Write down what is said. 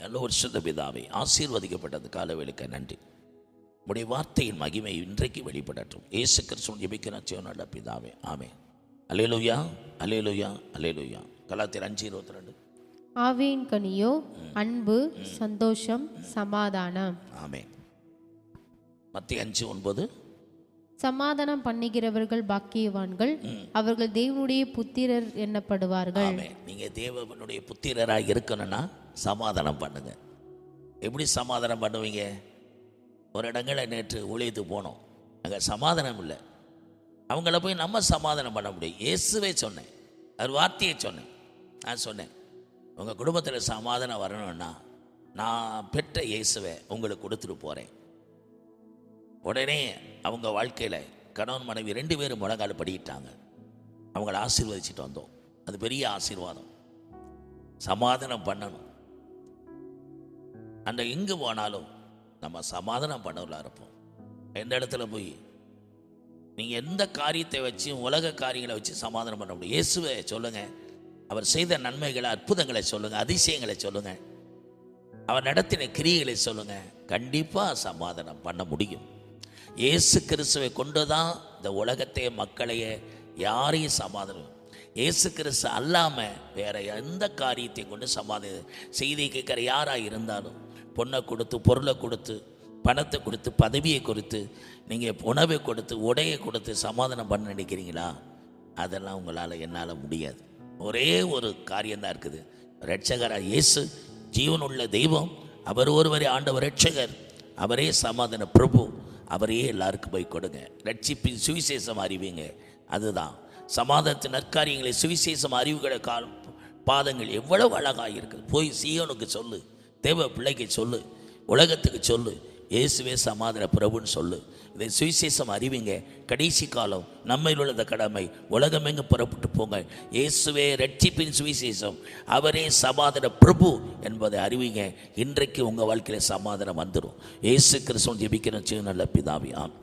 நல்ல ஒரு சுத்த பிதாவே ஆசீர்வதிக்கப்பட்டது காலவேளுக்கு நன்றி. உடைய வார்த்தையின் மகிமை இன்றைக்கு வெளிப்படட்டும். இயேசு கிறிஸ்துவன் ஜெபிக்கிற நல்ல பிதாவே ஆமே அலேலுயா அலேலுயா அலேலுயா கலாத்திர அஞ்சு இருபத்தி ரெண்டு ஆவியின் கனியோ அன்பு சந்தோஷம் சமாதானம். ஆமே மத்திய அஞ்சு ஒன்பது. சமாதானம் பண்ணுகிறவர்கள் பாக்கியவான்கள். அவர்கள் தேவனுடைய புத்திரர் எண்ணப்படுவார்கள் நீங்க தேவனுடைய புத்திரராக இருக்கணும்னா சமாதானம் பண்ணுங்க. எப்படி சமாதானம் பண்ணுவீங்க? ஒரு இடங்களை நேற்று ஊழியத்து போனோம். அங்கே சமாதானம் இல்லை. அவங்கள போய் நம்ம சமாதானம் பண்ண முடியும். இயேசுவே சொன்னேன். அவர் வார்த்தையை சொன்னேன். நான் சொன்னேன் உங்கள் குடும்பத்தில் சமாதானம் வரணும்னா நான் பெற்ற இயேசுவை உங்களுக்கு கொடுத்துட்டு போகிறேன் உடனே அவங்க வாழ்க்கையில் கணவன் மனைவி ரெண்டு பேரும் முழங்கால் படிக்கிட்டாங்க. அவங்கள ஆசீர்வதிச்சுட்டு வந்தோம். அது பெரிய ஆசீர்வாதம். சமாதானம் பண்ணணும். அந்த எங்கே போனாலும் நம்ம சமாதானம் பண்ணவர்களாக இருப்போம். எந்த இடத்துல போய்? நீங்கள் எந்த காரியத்தை வச்சு உலக காரியங்களை வச்சு சமாதானம் பண்ண முடியும்? இயேசுவை சொல்லுங்கள் அவர் செய்த நன்மைகளை அற்புதங்களை சொல்லுங்கள் அதிசயங்களை சொல்லுங்கள் அவர் நடத்தின கிரியைகளை சொல்லுங்கள் கண்டிப்பாக சமாதானம் பண்ண முடியும். இயேசு கிறிஸ்துவை கொண்டு தான் இந்த உலகத்தையே மக்களையே யாரையும் சமாதானம் இயேசு கிறிஸ்து அல்லாமல் வேற எந்த காரியத்தையும் கொண்டு சமாதி செய்தி கேட்குற யாராக இருந்தாலும் பொண்ணை கொடுத்து பொருளை கொடுத்து பணத்தை கொடுத்து பதவியை கொடுத்து நீங்கள் உணவை கொடுத்து உடையை கொடுத்து சமாதானம் பண்ண நினைக்கிறீங்களா? அதெல்லாம் உங்களால் என்னால் முடியாது. ஒரே ஒரு காரியம்தான் இருக்குது. ரட்சகராக இயேசு ஜீவனுள்ள தெய்வம் அவர் ஒருவரே ஆண்டவர் ரட்சகர் அவரே சமாதான பிரபு. அவரையே எல்லாருக்கும் போய் கொடுங்க. ரட்சிப்பின் சுவிசேஷம் அறிவிங்க. அதுதான். சமாதத்தின் நற்காரியங்களை சுவிசேஷம் அறிவுகளை கால் பாதங்கள் எவ்வளவு அழகாக இருக்குது. போய் சீயோனுக்கு சொல்லு. தேவ பிள்ளைக்கு சொல்லு. உலகத்துக்கு சொல்லு. இயேசுவே சமாதான பிரபுன்னு சொல்லு. இதை சுவிசேஷம் அறிவிங்க. கடைசி காலம் நம்மையில் உள்ள இந்த கடமை உலகமெங்கு புறப்பட்டு போங்க. இயேசுவே ரட்சிப்பின் சுவிசேஷம். அவரே சமாதான பிரபு என்பதை அறிவிங்க. இன்றைக்கு உங்கள் வாழ்க்கையில் சமாதானம் வந்துடும் இயேசு கிறிஸ்துவன் ஜெபிக்கிற நல்ல பிதாவியான்